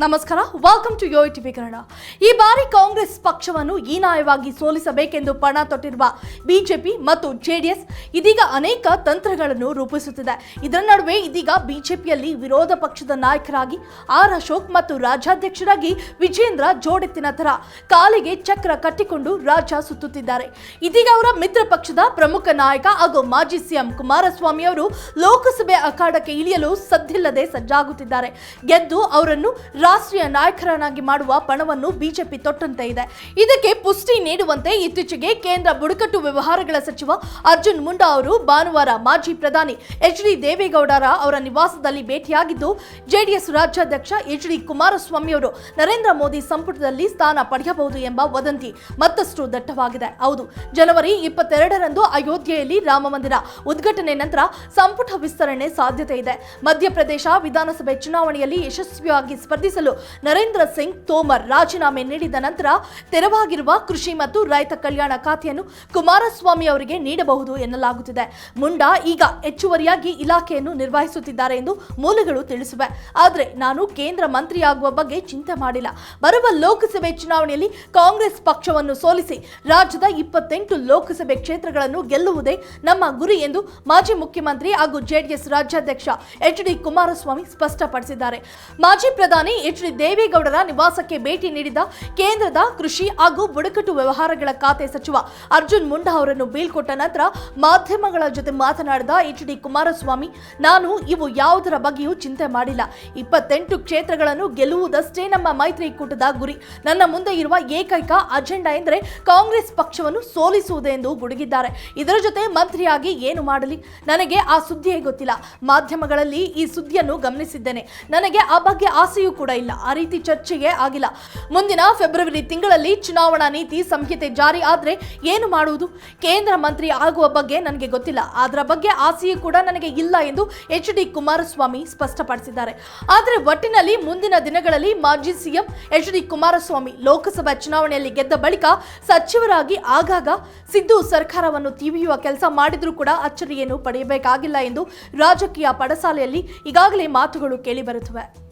ನಮಸ್ಕಾರ welcome to Yo TV Kannada. ಈ ಬಾರಿ ಕಾಂಗ್ರೆಸ್ ಪಕ್ಷವನ್ನು ಹೀನಾಯವಾಗಿ ಸೋಲಿಸಬೇಕೆಂದು ಪಣ ತೊಟ್ಟಿರುವ ಬಿಜೆಪಿ ಮತ್ತು ಜೆಡಿಎಸ್ ಇದೀಗ ಅನೇಕ ತಂತ್ರಗಳನ್ನು ರೂಪಿಸುತ್ತಿದೆ. ಇದರ ನಡುವೆ ಇದೀಗ ಬಿಜೆಪಿಯಲ್ಲಿ ವಿರೋಧ ಪಕ್ಷದ ನಾಯಕರಾಗಿ ಆರ್ ಅಶೋಕ್ ಮತ್ತು ರಾಜ್ಯಾಧ್ಯಕ್ಷರಾಗಿ ವಿಜೇಂದ್ರ ಜೋಡೆತ್ತಿನ ತರ ಕಾಲಿಗೆ ಚಕ್ರ ಕಟ್ಟಿಕೊಂಡು ರಾಜ್ಯ ಸುತ್ತುತ್ತಿದ್ದಾರೆ. ಇದೀಗ ಅವರ ಮಿತ್ರ ಪಕ್ಷದ ಪ್ರಮುಖ ನಾಯಕ ಹಾಗೂ ಮಾಜಿ ಸಿಎಂ ಕುಮಾರಸ್ವಾಮಿ ಅವರು ಲೋಕಸಭೆ ಅಖಾಡಕ್ಕೆ ಇಳಿಯಲು ಸದ್ದಿಲ್ಲದೆ ಸಜ್ಜಾಗುತ್ತಿದ್ದಾರೆ. ಗೆದ್ದು ಅವರನ್ನು ರಾಷ್ಟ್ರೀಯ ನಾಯಕರನ್ನಾಗಿ ಮಾಡುವ ಪಣವನ್ನು ಬಿಜೆಪಿ ತೊಟ್ಟಂತೆ ಇದೆ. ಇದಕ್ಕೆ ಪುಷ್ಟಿ ನೀಡುವಂತೆ ಇತ್ತೀಚೆಗೆ ಕೇಂದ್ರ ಬುಡಕಟ್ಟು ವ್ಯವಹಾರಗಳ ಸಚಿವ ಅರ್ಜುನ್ ಮುಂಡಾ ಅವರು ಭಾನುವಾರ ಮಾಜಿ ಪ್ರಧಾನಿ ಎಚ್ ಡಿ ದೇವೇಗೌಡರ ಅವರ ನಿವಾಸದಲ್ಲಿ ಭೇಟಿಯಾಗಿದ್ದು, ಜೆಡಿಎಸ್ ರಾಜ್ಯಾಧ್ಯಕ್ಷ ಎಚ್ ಡಿ ಕುಮಾರಸ್ವಾಮಿ ಅವರು ನರೇಂದ್ರ ಮೋದಿ ಸಂಪುಟದಲ್ಲಿ ಸ್ಥಾನ ಪಡೆಯಬಹುದು ಎಂಬ ವದಂತಿ ಮತ್ತಷ್ಟು ದಟ್ಟವಾಗಿದೆ. ಹೌದು, ಜನವರಿ ಇಪ್ಪತ್ತೆರಡರಂದು ಅಯೋಧ್ಯೆಯಲ್ಲಿ ರಾಮ ಮಂದಿರ ಉದ್ಘಾಟನೆ ನಂತರ ಸಂಪುಟ ವಿಸ್ತರಣೆ ಸಾಧ್ಯತೆ ಇದೆ. ಮಧ್ಯಪ್ರದೇಶ ವಿಧಾನಸಭೆ ಚುನಾವಣೆಯಲ್ಲಿ ಯಶಸ್ವಿಯಾಗಿ ಸ್ಪರ್ಧಿಸಲು ನರೇಂದ್ರ ಸಿಂಗ್ ತೋಮರ್ ರಾಜೀನಾಮೆ ನೀಡಿದ ನಂತರ ತೆರವಾಗಿರುವ ಕೃಷಿ ಮತ್ತು ರೈತ ಕಲ್ಯಾಣ ಖಾತೆಯನ್ನು ಕುಮಾರಸ್ವಾಮಿ ಅವರಿಗೆ ನೀಡಬಹುದು ಎನ್ನಲಾಗುತ್ತಿದೆ. ಮುಂಡಾ ಈಗ ಹೆಚ್ಚುವರಿಯಾಗಿ ಇಲಾಖೆಯನ್ನು ನಿರ್ವಹಿಸುತ್ತಿದ್ದಾರೆ ಎಂದು ಮೂಲಗಳು ತಿಳಿಸಿವೆ. ಆದರೆ ನಾನು ಕೇಂದ್ರ ಮಂತ್ರಿಯಾಗುವ ಬಗ್ಗೆ ಚಿಂತೆ ಮಾಡಿಲ್ಲ. ಬರುವ ಲೋಕಸಭೆ ಚುನಾವಣೆಯಲ್ಲಿ ಕಾಂಗ್ರೆಸ್ ಪಕ್ಷವನ್ನು ಸೋಲಿಸಿ ರಾಜ್ಯದ ಇಪ್ಪತ್ತೆಂಟು ಲೋಕಸಭೆ ಕ್ಷೇತ್ರಗಳನ್ನು ಗೆಲ್ಲುವುದೇ ನಮ್ಮ ಗುರಿ ಎಂದು ಮಾಜಿ ಮುಖ್ಯಮಂತ್ರಿ ಹಾಗೂ ಜೆಡಿಎಸ್ ರಾಜ್ಯಾಧ್ಯಕ್ಷ ಎಚ್ ಡಿ ಕುಮಾರಸ್ವಾಮಿ ಸ್ಪಷ್ಟಪಡಿಸಿದ್ದಾರೆ. ಮಾಜಿ ಪ್ರಧಾನಿ ಎಚ್ ಡಿ ದೇವೇಗೌಡರ ನಿವಾಸಕ್ಕೆ ಭೇಟಿ ನೀಡಿದ ಕೇಂದ್ರದ ಕೃಷಿ ಹಾಗೂ ಬುಡಕಟ್ಟು ವ್ಯವಹಾರಗಳ ಖಾತೆ ಸಚಿವ ಅರ್ಜುನ್ ಮುಂಡಾ ಅವರನ್ನು ಬೀಳ್ಕೊಟ್ಟ ನಂತರ ಮಾಧ್ಯಮಗಳ ಜೊತೆ ಮಾತನಾಡಿದ ಎಚ್ ಡಿ ಕುಮಾರಸ್ವಾಮಿ, ನಾನು ಇವು ಯಾವುದರ ಬಗ್ಗೆಯೂ ಚಿಂತೆ ಮಾಡಿಲ್ಲ. ಇಪ್ಪತ್ತೆಂಟು ಕ್ಷೇತ್ರಗಳನ್ನು ಗೆಲ್ಲುವುದಷ್ಟೇ ನಮ್ಮ ಮೈತ್ರಿಕೂಟದ ಗುರಿ. ನನ್ನ ಮುಂದೆ ಇರುವ ಏಕೈಕ ಅಜೆಂಡಾ ಎಂದರೆ ಕಾಂಗ್ರೆಸ್ ಪಕ್ಷವನ್ನು ಸೋಲಿಸುವುದೆಂದು ಗುಡುಗಿದ್ದಾರೆ. ಇದರ ಜೊತೆ ಮಂತ್ರಿಯಾಗಿ ಏನು ಮಾಡಲಿ? ನನಗೆ ಆ ಸುದ್ದಿಯೇ ಗೊತ್ತಿಲ್ಲ. ಮಾಧ್ಯಮಗಳಲ್ಲಿ ಈ ಸುದ್ದಿಯನ್ನು ಗಮನಿಸಿದ್ದೇನೆ. ನನಗೆ ಆ ಬಗ್ಗೆ ಆಸೆಯೂ ಕೂಡ ಇಲ್ಲ. ಆ ರೀತಿ ಚರ್ಚೆಗೆ ಆಗಿಲ್ಲ. ಮುಂದಿನ ಫೆಬ್ರವರಿ ತಿಂಗಳಲ್ಲಿ ಚುನಾವಣಾ ನೀತಿ ಸಂಹಿತೆ ಜಾರಿ ಆದ್ರೆ ಏನು ಮಾಡುವುದು? ಕೇಂದ್ರ ಮಂತ್ರಿ ಆಗುವ ಬಗ್ಗೆ ನನಗೆ ಗೊತ್ತಿಲ್ಲ. ಅದರ ಬಗ್ಗೆ ಆಸೆಯೂ ಕೂಡ ನನಗೆ ಇಲ್ಲ ಎಂದು ಎಚ್ ಡಿ ಕುಮಾರಸ್ವಾಮಿ ಸ್ಪಷ್ಟಪಡಿಸಿದ್ದಾರೆ. ಆದರೆ ಒಟ್ಟಿನಲ್ಲಿ ಮುಂದಿನ ದಿನಗಳಲ್ಲಿ ಮಾಜಿ CM H D Kumaraswamy Lok Sabha ಚುನಾವಣೆಯಲ್ಲಿ ಗೆದ್ದ ಬಳಿಕ ಸಚಿವರಾಗಿ ಆಗಾಗ ಸಿದ್ದು ಸರ್ಕಾರವನ್ನು ತಿವಿಯುವ ಕೆಲಸ ಮಾಡಿದ್ರೂ ಕೂಡ ಅಚ್ಚರಿಯನ್ನು ಪಡೆಯಬೇಕಾಗಿಲ್ಲ ಎಂದು ರಾಜಕೀಯ ಪಡಸಾಲೆಯಲ್ಲಿ ಈಗಾಗಲೇ ಮಾತುಗಳು ಕೇಳಿಬರುತ್ತವೆ